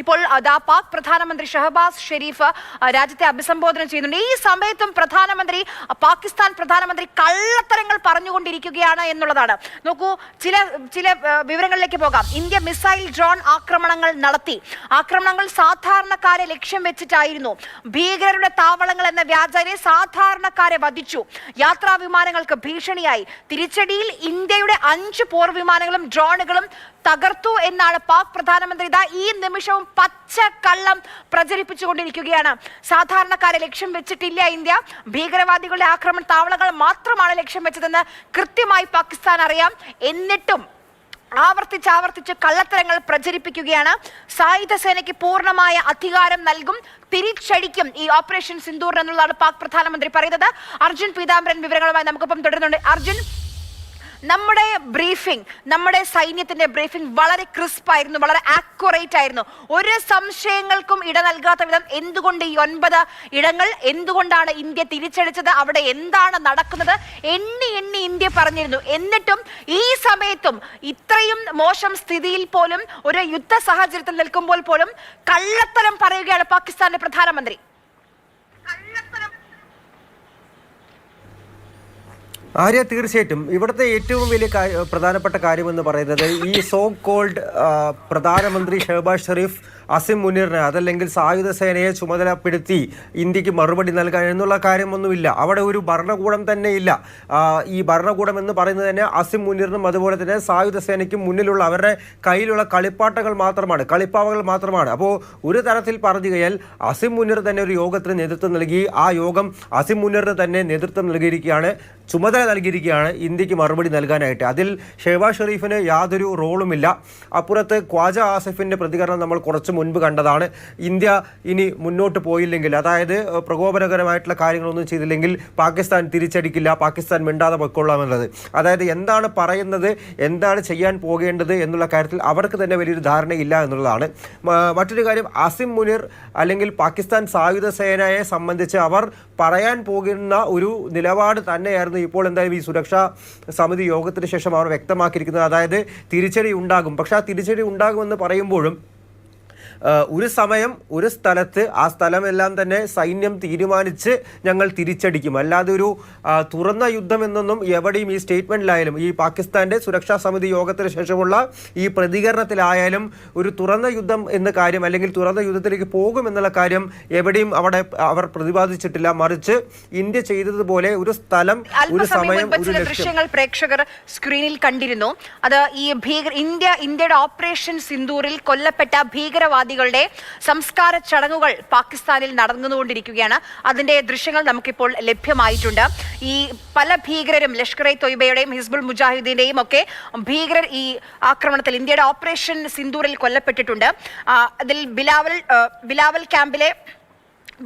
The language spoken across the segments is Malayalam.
ഇപ്പോൾ അതാ പാക് പ്രധാനമന്ത്രി ഷഹബാസ് ഷെരീഫ് രാജ്യത്തെ അഭിസംബോധന ചെയ്യുന്നുണ്ട്. ഈ സമയത്തും പ്രധാനമന്ത്രി പാകിസ്ഥാൻ പ്രധാനമന്ത്രി കള്ളത്തരങ്ങൾ പറഞ്ഞുകൊണ്ടിരിക്കുകയാണ് എന്നുള്ളതാണ്. നോക്കൂ ചില ചില വിവരങ്ങളിലേക്ക് പോകാം. ഇന്ത്യ മിസൈൽ ഡ്രോൺ ആക്രമണങ്ങൾ നടത്തി. ആക്രമണങ്ങൾ സാധാരണക്കാരെ ലക്ഷ്യം വെച്ചിട്ടായിരുന്നു. ഭീകരരുടെ താവളങ്ങൾ എന്ന വ്യാജനെ സാധാരണക്കാരെ വധിച്ചു. യാത്രാ വിമാനങ്ങൾക്ക് ഭീഷണിയായി. തിരിച്ചടിയിൽ ഇന്ത്യയുടെ അഞ്ച് പോർ വിമാനങ്ങളും ഡ്രോണുകളും തകർത്തു എന്നാണ് പാക് പ്രധാനമന്ത്രി. ഇതാ ഈ നിമിഷവും പച്ച കള്ളം പ്രചരിപ്പിച്ചുകൊണ്ടിരിക്കുകയാണ്. സാധാരണക്കാരെ ലക്ഷ്യം വെച്ചിട്ടില്ല ഇന്ത്യ. ഭീകരവാദികളുടെ ആക്രമണ താവളങ്ങൾ മാത്രമാണ് ലക്ഷ്യം വെച്ചതെന്ന് കൃത്യമായി പാകിസ്ഥാൻ അറിയാം. എന്നിട്ടും ആവർത്തിച്ച് ആവർത്തിച്ച് കള്ളത്തരങ്ങൾ പ്രചരിപ്പിക്കുകയാണ്. സായുധ സേനയ്ക്ക് പൂർണമായ അധികാരം നൽകും. തിരിച്ചടിക്കും ഈ ഓപ്പറേഷൻ സിന്ദൂർ എന്നുള്ളതാണ് പാക് പ്രധാനമന്ത്രി പറയുന്നത്. അർജുൻ പീതാംബരൻ വിവരങ്ങളുമായി നമുക്കൊപ്പം തുടരുന്നുണ്ട്. അർജുൻ നമ്മുടെ ബ്രീഫിംഗ് നമ്മുടെ സൈന്യത്തിന്റെ ബ്രീഫിംഗ് വളരെ ക്രിസ്പ് ആയിരുന്നു വളരെ ആക്യുറേറ്റ് ആയിരുന്നു. ഒരു സംശയങ്ങൾക്കും ഇട നൽകാത്ത വിധം എന്തുകൊണ്ട് ഈ ഒൻപത് ഇടങ്ങൾ എന്തുകൊണ്ടാണ് ഇന്ത്യ തിരിച്ചടിച്ചത് അവിടെ എന്താണ് നടക്കുന്നത് എണ്ണി എണ്ണി ഇന്ത്യ പറഞ്ഞിരുന്നു. എന്നിട്ടും ഈ സമയത്തും ഇത്രയും മോശം സ്ഥിതിയിൽ പോലും ഒരു യുദ്ധ സാഹചര്യത്തിൽ നിൽക്കുമ്പോൾ പോലും കള്ളത്തരം പറയുകയാണ് പാകിസ്ഥാന്റെ പ്രധാനമന്ത്രി. ആര്യ തീർച്ചയായിട്ടും. ഇവിടുത്തെ ഏറ്റവും വലിയ പ്രധാനപ്പെട്ട കാര്യമെന്ന് പറയുന്നത് ഈ സോ കോൾഡ് പ്രധാനമന്ത്രി ഷഹബാസ് ഷെരീഫ് അസിം മുനീറിനെ അതല്ലെങ്കിൽ സായുധ സേനയെ ചുമതലപ്പെടുത്തി ഇന്ത്യയ്ക്ക് മറുപടി നൽകാൻ എന്നുള്ള കാര്യമൊന്നുമില്ല. അവിടെ ഒരു ഭരണകൂടം തന്നെ ഇല്ല ഈ ഭരണകൂടം എന്ന് പറയുന്നത് തന്നെ അസിം മുനീറിനും അതുപോലെ തന്നെ സായുധ സേനയ്ക്കും മുന്നിലുള്ള അവരുടെ കയ്യിലുള്ള കളിപ്പാട്ടങ്ങൾ മാത്രമാണ് കളിപ്പാവകൾ മാത്രമാണ്. അപ്പോൾ ഒരു തരത്തിൽ പറഞ്ഞു കഴിഞ്ഞാൽ അസിം മുനീർ തന്നെ ഒരു യോഗത്തിന് നേതൃത്വം നൽകി. ആ യോഗം അസിം മുനീറിന് തന്നെ നേതൃത്വം നൽകിയിരിക്കുകയാണ് ചുമതല നൽകിയിരിക്കുകയാണ് ഇന്ത്യയ്ക്ക് മറുപടി നൽകാനായിട്ട്. അതിൽ ഷെഹബാസ് ഷെറീഫിന് യാതൊരു റോളുമില്ല. അപ്പുറത്ത് ഖ്വാജ ആസിഫിന്റെ പ്രതികരണം നമ്മൾ കുറച്ച് മുൻപ് കണ്ടതാണ്. ഇന്ത്യ ഇനി മുന്നോട്ട് പോയില്ലെങ്കിൽ അതായത് പ്രകോപനകരമായിട്ടുള്ള കാര്യങ്ങളൊന്നും ചെയ്തില്ലെങ്കിൽ പാകിസ്ഥാൻ തിരിച്ചടിക്കില്ല പാകിസ്ഥാൻ മിണ്ടാതെ പൊയ്ക്കൊള്ളാമെന്നുള്ളത്. അതായത് എന്താണ് പറയുന്നത് എന്താണ് ചെയ്യാൻ പോകേണ്ടത് എന്നുള്ള കാര്യത്തിൽ അവർക്ക് തന്നെ വലിയൊരു ധാരണയില്ല എന്നുള്ളതാണ്. മറ്റൊരു കാര്യം അസിം മുനിർ അല്ലെങ്കിൽ പാകിസ്ഥാൻ സായുധ സേനയെ സംബന്ധിച്ച് അവർ പറയാൻ പോകുന്ന ഒരു നിലപാട് തന്നെയായിരുന്നു ഇപ്പോൾ എന്തായാലും ഈ സുരക്ഷാ സമിതി യോഗത്തിന് ശേഷം അവർ വ്യക്തമാക്കിയിരിക്കുന്നത്. അതായത് തിരിച്ചടി ഉണ്ടാകും. പക്ഷേ ആ തിരിച്ചടി ഉണ്ടാകുമെന്ന് പറയുമ്പോഴും ഒരു സമയം ഒരു സ്ഥലത്ത് ആ സ്ഥലമെല്ലാം തന്നെ സൈന്യം തീരുമാനിച്ച് ഞങ്ങൾ തിരിച്ചടിക്കും. അല്ലാതെ ഒരു തുറന്ന യുദ്ധം എന്നൊന്നും എവിടെയും ഈ സ്റ്റേറ്റ്മെന്റിലായാലും ഈ പാകിസ്ഥാന്റെ സുരക്ഷാ സമിതി യോഗത്തിന് ശേഷമുള്ള ഈ പ്രതികരണത്തിലായാലും ഒരു തുറന്ന യുദ്ധം എന്ന കാര്യം അല്ലെങ്കിൽ തുറന്ന യുദ്ധത്തിലേക്ക് പോകും എന്നുള്ള കാര്യം എവിടെയും അവിടെ അവർ പ്രതിപാദിച്ചിട്ടില്ല. മറിച്ച് ഇന്ത്യ ചെയ്തതുപോലെ ഒരു സ്ഥലം ഒരു സമയം ഒരു ദൃശ്യങ്ങൾ പ്രേക്ഷകർ സ്ക്രീനിൽ കണ്ടിരുന്നു. അത് ഈ ഭീകര ഇന്ത്യ ഇന്ത്യയുടെ ഓപ്പറേഷൻ സിന്ദൂറിൽ കൊല്ലപ്പെട്ട ഭീകരവാദികളുടെ സംസ്കാര ചടങ്ങുകൾ പാകിസ്ഥാനിൽ നടന്നുകൊണ്ടിരിക്കുകയാണ്. അതിന്റെ ദൃശ്യങ്ങൾ നമുക്കിപ്പോൾ ലഭ്യമായിട്ടുണ്ട്. ഈ പല ഭീകരരും ലഷ്കർ ഇ തൊയ്ബയുടെയും ഹിസ്ബുൾ മുജാഹിദീന്റെയും ഒക്കെ ഭീകരർ ഈ ആക്രമണത്തിൽ ഇന്ത്യയുടെ ഓപ്പറേഷൻ സിന്ദൂറിൽ കൊല്ലപ്പെട്ടിട്ടുണ്ട്. അതിൽ ബിലാവൽ ബിലാവൽ ക്യാമ്പിലെ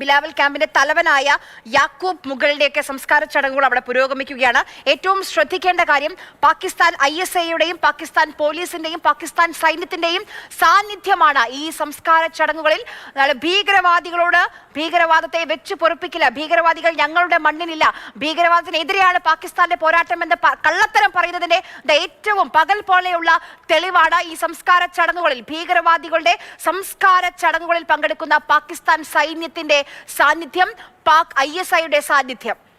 ബിലാവൽ ക്യാമ്പിന്റെ തലവനായ യാക്കൂബ് മുകളുടെയൊക്കെ സംസ്കാര ചടങ്ങുകൾ അവിടെ പുരോഗമിക്കുകയാണ്. ഏറ്റവും ശ്രദ്ധിക്കേണ്ട കാര്യം പാകിസ്ഥാൻ ഐ എസ് ഐയുടെയും പാകിസ്ഥാൻ പോലീസിന്റെയും പാകിസ്ഥാൻ സൈന്യത്തിന്റെയും സാന്നിധ്യമാണ് ഈ സംസ്കാര ചടങ്ങുകളിൽ. ഭീകരവാദികളോട് ഭീകരവാദത്തെ വെച്ച് പൊറപ്പിക്കില്ല. ഭീകരവാദികൾ ഞങ്ങളുടെ മണ്ണിലില്ല. ഭീകരവാദത്തിനെതിരെയാണ് പാകിസ്ഥാന്റെ പോരാട്ടം എന്ന് കള്ളത്തരം പറയുന്നതിന്റെ ഏറ്റവും പകൽ പോലെയുള്ള തെളിവാണ് ഈ സംസ്കാര ചടങ്ങുകളിൽ. ഭീകരവാദികളുടെ സംസ്കാര ചടങ്ങുകളിൽ പങ്കെടുക്കുന്ന പാകിസ്ഥാൻ സൈന്യത്തിന്റെ സാന്നിധ്യം പാക് ഐ എസ് ഐയുടെ സാന്നിധ്യം.